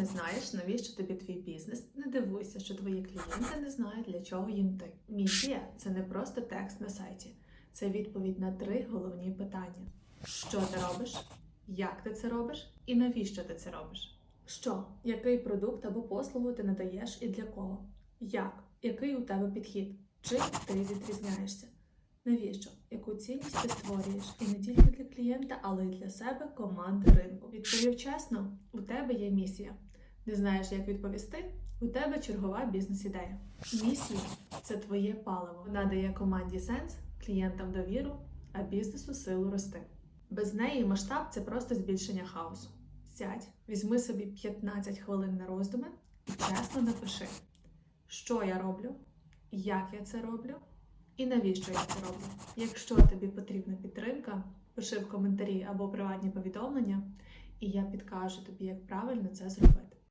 не знаєш, навіщо тобі твій бізнес, не дивуйся, що твої клієнти не знають, для чого їм ти. Місія це не просто текст на сайті, це відповідь на три головні питання: що ти робиш, як ти це робиш і навіщо ти це робиш? Що, який продукт або послугу ти надаєш і для кого? Як? Який у тебе підхід? Чим ти відрізняєшся? Навіщо? Яку цінність ти створюєш? І не тільки для клієнта, але й для себе, команди ринку. Відповів чесно, у тебе є місія. Не знаєш, як відповісти? У тебе чергова бізнес-ідея. Місія це твоє паливо. Вона дає команді сенс, клієнтам довіру, а бізнесу силу рости. Без неї масштаб це просто збільшення хаосу. Сядь, візьми собі 15 хвилин на роздуми і чесно напиши, що я роблю, як я це роблю і навіщо я це роблю. Якщо тобі потрібна підтримка, пиши в коментарі або приватні повідомлення, і я підкажу тобі, як правильно це зробити.